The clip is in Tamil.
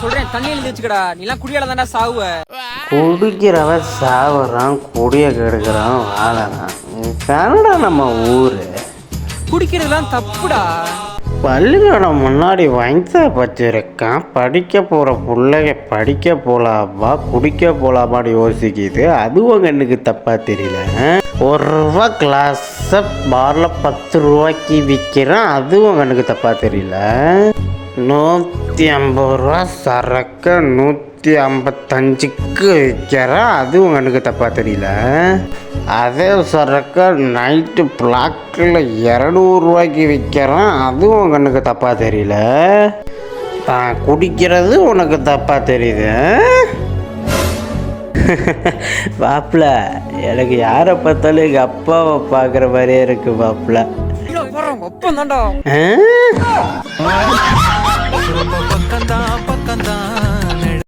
சொல்றேன் தண்ணி எழுதி வச்சுக்கடா நீ எல்லாம் குடியால தாண்டா சாவுவ. குடிக்கிறவன் சாவறான் குடிய கெடுக்கிறான் வாழறான். கனடா நம்ம ஊரு. குடிக்கிறதுலாம் தப்புடா. பள்ளிக்கூடம் முன்னாடி வைன்சா வச்சிருக்கான் படிக்க போகிற பிள்ளைங்க படிக்க போலாமா குடிக்க போலாமான்னு யோசிக்குது. அதுவும் கண்ணுக்கு தப்பா தெரியல ஒரு ரூபா கிளாஸை பாரில் பத்து ரூபாய்க்கு விற்கிறான் அதுவும் கண்ணுக்கு தப்பா தெரியல நூற்றி ஐம்பது ரூபா சரக்கு நூற்றி ஐம்பத்தஞ்சுக்கு விற்கிறான் அதுவும் கண்ணுக்கு தப்பா தெரியல. அதே சரக்கு நைட்டு பிளாக்கில் இரநூறுவாய்க்கு விற்கிறான் அதுவும் கண்ணுக்கு தப்பாக தெரியல. தான் குடிக்கிறது உனக்கு தப்பாக தெரியுது. பாப்பில எனக்கு யாரை பார்த்தாலும் எங்கள் அப்பாவை பார்க்குற மாதிரியே இருக்கு பாப்பில தாண்டா ஆ? ரொம்ப பக்கம்தான்.